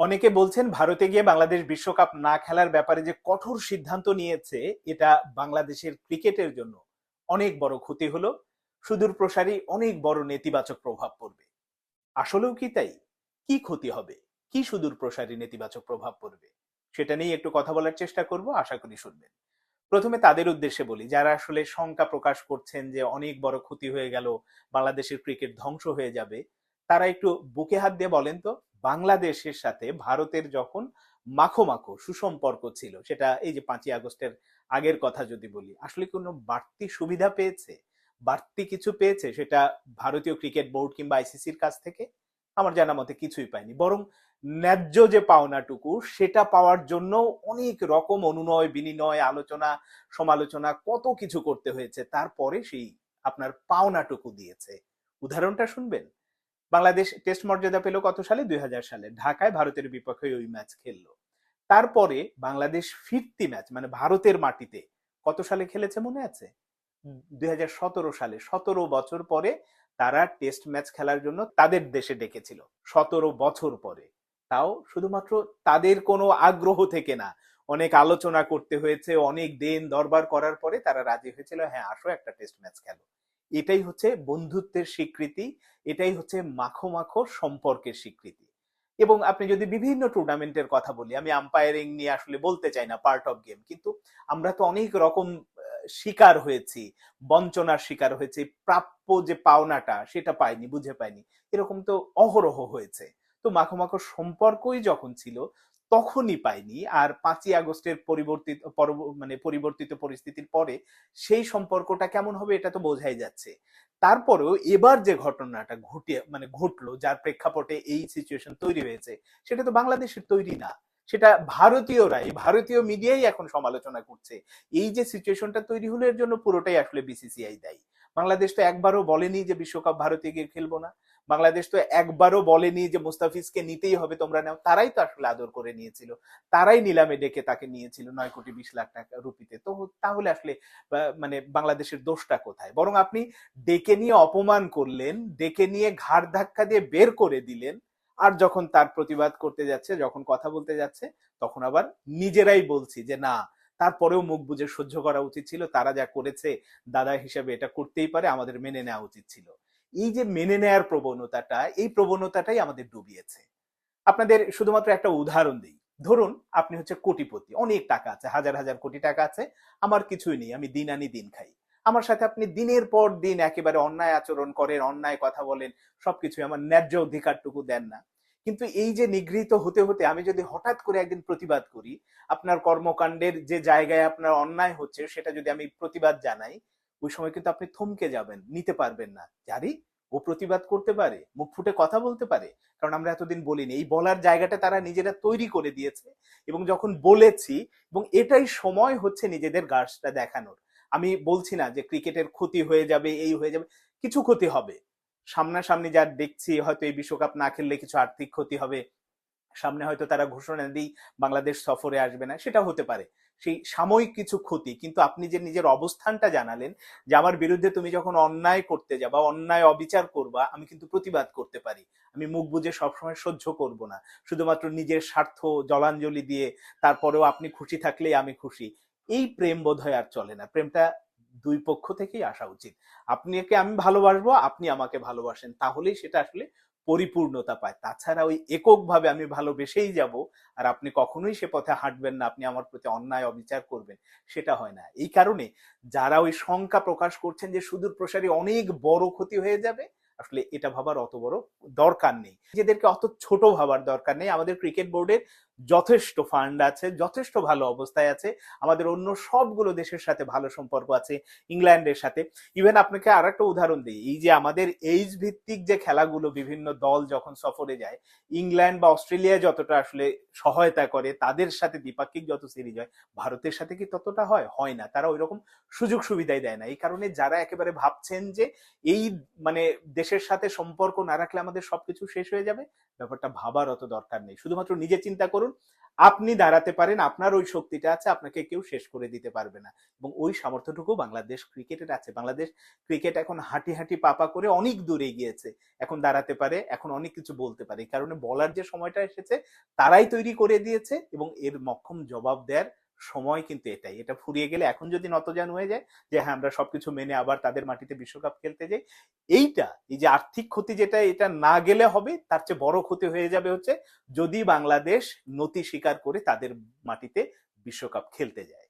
অনেকে বলছেন ভারতে গিয়ে বাংলাদেশ বিশ্বকাপ না খেলার ব্যাপারে যে কঠোর সিদ্ধান্ত নিয়েছে, এটা বাংলাদেশের ক্রিকেটের জন্য অনেক বড় ক্ষতি হলো। সুদূর প্রসারী অনেক বড় নেতিবাচক প্রভাব পড়বে। আসলেও কি তাই? কি ক্ষতি হবে? কি সুদূর প্রসারী নেতিবাচক প্রভাব পড়বে? সেটা নিয়ে একটু কথা বলার চেষ্টা করব, আশা করি শুনবেন। প্রথমে তাদের উদ্দেশ্যে বলি, যারা আসলে শঙ্কা প্রকাশ করছেন যে অনেক বড় ক্ষতি হয়ে গেল, বাংলাদেশের ক্রিকেট ধ্বংস হয়ে যাবে, তারা একটু বুকে হাত দিয়ে বলেন তো। বাংলাদেশের সাথে ভারতের যখন মাখো মাখো সুসম্পর্ক ছিল, সেটা এই যে পাঁচই আগস্টের আগের কথা যদি বলি, আসলে কোনো বাড়তি সুবিধা পেয়েছে? বাড়তি কিছু পেয়েছে সেটা ভারতীয় ক্রিকেট বোর্ড কিংবা আইসিসির কাছ থেকে? আমার জানা মতে কিছুই পায়নি। বরং ন্যায্য যে পাওনাটুকু, সেটা পাওয়ার জন্য অনেক রকম অনুনয় বিনিময় আলোচনা, সমালোচনা, কত কিছু করতে হয়েছে। তারপরে সেই আপনার পাওনাটুকু দিয়েছে। উদাহরণটা শুনবেন? বাংলাদেশ টেস্ট মর্যাদা পেল কত সালে? দুই হাজার সালে। ঢাকায় ভারতের বিপক্ষে ওই ম্যাচ খেললো। তারপরে বাংলাদেশ ফিরতি ম্যাচ মানে ভারতের মাটিতে কত সালে খেলেছে মনে আছে? দুই সালে। সতেরো বছর পরে তারা টেস্ট ম্যাচ খেলার জন্য তাদের দেশে ডেকেছিল। সতেরো বছর পরে। তাও শুধুমাত্র তাদের কোনো আগ্রহ থেকে না। অনেক আলোচনা করতে হয়েছে অনেক দিন দরবার করার পরে তারা রাজি হয়েছিল হ্যাঁ আসো একটা টেস্ট ম্যাচ খেলো। এটাই হচ্ছে বন্ধুত্বের স্বীকৃতি, এটাই হচ্ছে মাখো মাখো সম্পর্কের স্বীকৃতি। এবং আপনি যদি বিভিন্ন টুর্নামেন্টের কথা বলি, আমি আম্পায়ারিং নিয়ে আসলে বলতে চাই না পার্ট অফ গেম কিন্তু আমরা তো অনেক রকম শিকার হয়েছি, বঞ্চনার শিকার হয়েছি, প্রাপ্য যে পাওনাটা সেটা পাইনি, বুঝে পাইনি, এরকম তো অহরহ হয়েছে। তো মাখো মাখো সম্পর্কই যখন ছিল তখনই পাইনি। আর পাঁচই আগস্টের পরিবর্তিত মানে পরিবর্তিত পরিস্থিতির পরে সেই সম্পর্কটা কেমন হবে এটা তো বোঝাই যাচ্ছে। তারপরেও এবার যে ঘটনাটা ঘটে মানে ঘটলো, যার প্রেক্ষাপটে এই সিচুয়েশন তৈরি হয়েছে, সেটা তো বাংলাদেশের তৈরি না। সেটা ভারতীয়রাই, ভারতীয় মিডিয়াই এখন সমালোচনা করছে। এই যে সিচুয়েশনটা তৈরি হলো, এর জন্য পুরোটাই আসলে বিসিসিআই দায়ী। বাংলাদেশ তো একবারও বলেনি যে বিশ্বকাপ ভারতে গিয়ে খেলব না। বাংলাদেশ তো একবারও বলেনি যে মুস্তাফিজকে নিতেই হবে, তোমরা নাও। তারাই তো আসলে আদর করে নিয়েছিল। তারাই নিলামে ডেকে তাকে নিয়েছিল নয় কোটি বিশ লাখ টাকা রুপিতে। তো তাহলে আসলে মানে বাংলাদেশের দোষটা কোথায়? বরং আপনি ডেকে নিয়ে অপমান করলেন, ডেকে নিয়ে ঘাড় ধাক্কা দিয়ে বের করে দিলেন, আর যখন তার প্রতিবাদ করতে যাচ্ছে, যখন কথা বলতে যাচ্ছে, তখন আবার নিজেরাই বলছি যে না তারপরেও মুখ বুঝে সহ্য করা উচিত ছিল। তারা যা করেছে, দাদা হিসেবে এটা করতেই পারে, আমাদের মেনে নেওয়া উচিত ছিল। এই যে মেনে নেয়ার প্রবণতাটা, এই প্রবণতাটাই আমাদের ডুবিয়েছে। আপনাদের শুধুমাত্র একটা উদাহরণ দিই। ধরুন, আপনি হচ্ছে কোটিপতি, অনেক টাকা আছে, হাজার হাজার কোটি টাকা আছে, আমার কিছুই নেই, আমি দিন আনি দিন খাই। আমার সাথে আপনি দিনের পর দিন একেবারে অন্যায় আচরণ করেন, অন্যায় কথা বলেন সবকিছু আমার ন্যায্য অধিকারটুকু দেন না। কিন্তু এই যে নিগৃহীত হতে হতে আমি যদি হঠাৎ করে একদিন প্রতিবাদ করি, আপনার কর্মকাণ্ডের যে জায়গায় আপনার অন্যায় হচ্ছে সেটা যদি আমি প্রতিবাদ জানাই, ওই সময় কিন্তু আপনি থমকে যাবেন, নিতে পারবেন না। জানি ও প্রতিবাদ করতে পারে, মুখ ফুটে কথা বলতে পারে, কারণ আমরা এতদিন বলিনি। এই বলার জায়গাটা তারা নিজেরা তৈরি করে দিয়েছে এবং যখন বলেছি, এবং এটাই সময় হচ্ছে নিজেদের গাছটা দেখানোর। আমি বলছি না যে ক্রিকেটের ক্ষতি হয়ে যাবে, এই হয়ে যাবে, কিছু ক্ষতি হবে। সামনাসামনি যা দেখছি, হয়তো এই বিশ্বকাপ না খেললে কিছু আর্থিক ক্ষতি হবে। সামনে হয়তো তারা ঘোষণা দিই বাংলাদেশ সফরে আসবে না সেটা হতে পারে। সেই সাময়িক কিছু ক্ষতি, কিন্তু আপনি যে নিজের অবস্থানটা জানালেন যে আমার বিরুদ্ধে তুমি যখন অন্যায় করতে যাবা, অন্যায় অবিচার করবা, আমি কিন্তু প্রতিবাদ করতে পারি। আমি মুখ বুঝে সবসময় সহ্য করব না। শুধুমাত্র নিজের স্বার্থ জলাঞ্জলি দিয়ে তারপরেও আপনি খুশি থাকলেই আমি খুশি। এই প্রেম বোধ হয় আর চলে না। প্রেমটা দুই পক্ষ থেকেই আসা উচিত। আপনিকে আমি ভালোবাসবো, আপনি আমাকে ভালোবাসেন। তাহলেই সেটা আসলে পরিপূর্ণতা পায়। তাছাড়া ওই এককভাবে আমি ভালোবেসেই যাব আর আপনি কখনোই সে পথে হাঁটবেন না, আপনি আমার প্রতি অন্যায় অবিচার করবেন, সেটা হয় না। এই কারণে যারা ওই শঙ্কা প্রকাশ করছেন যে সুদূর প্রসারী অনেক বড় ক্ষতি হয়ে যাবে, আসলে এটা ভাবার অত বড় দরকার নেই। নিজেদেরকে অত ছোট ভাবার দরকার নেই। আমাদের ক্রিকেট বোর্ডের যথেষ্ট ফান্ড আছে, যথেষ্ট ভালো অবস্থায় আছে, আমাদের অন্য সবগুলো দেশের সাথে ভালো সম্পর্ক আছে, ইংল্যান্ডের সাথে। ইভেন আপনাকে আর একটা উদাহরণ দিই, এই যে আমাদের এইজ ভিত্তিক যে খেলাগুলো বিভিন্ন দল যখন সফরে যায়, ইংল্যান্ড বা অস্ট্রেলিয়া যতটা আসলে সহায়তা করে, তাদের সাথে দ্বিপাক্ষিক যত সিরিজ হয়, ভারতের সাথে কি ততটা হয়? হয় না, তারা ওই রকম সুযোগ সুবিধাই দেয় না। এই কারণে যারা একেবারে ভাবছেন যে এই মানে দেশের সাথে সম্পর্ক না রাখলে আমাদের সবকিছু শেষ হয়ে যাবে, ব্যাপারটা ভাবার অত দরকার নেই। শুধুমাত্র নিজে চিন্তা করুন আপনি দাঁড়াতে পারেন, আপনার ওই শক্তিটা আছে, আপনাকে কেউ শেষ করে দিতে পারবে না। এবং ওই সামর্থ্যটুকু বাংলাদেশ ক্রিকেটের আছে। বাংলাদেশ ক্রিকেট এখন হাঁটি হাঁটি পাপা করে অনেক দূরে গিয়েছে। এখন দাঁড়াতে পারে, এখন অনেক কিছু বলতে পারে। কারণে বলার যে সময়টা এসেছে, তারাই তৈরি করে দিয়েছে এবং এর মক্ষম জবাব দেওয়ার সময় কিন্তু এটাই। এটা ফুরিয়ে গেলে এখন যদি নতজান হয়ে যায়, যে হ্যাঁ আমরা সবকিছু মেনে আবার তাদের মাটিতে বিশ্বকাপ খেলতে যাই, এইটা, এই যে আর্থিক ক্ষতি যেটা, এটা না গেলে হবে, তার চেয়ে বড় ক্ষতি হয়ে যাবে হচ্ছে যদি বাংলাদেশ নতি স্বীকার করে তাদের মাটিতে বিশ্বকাপ খেলতে যায়।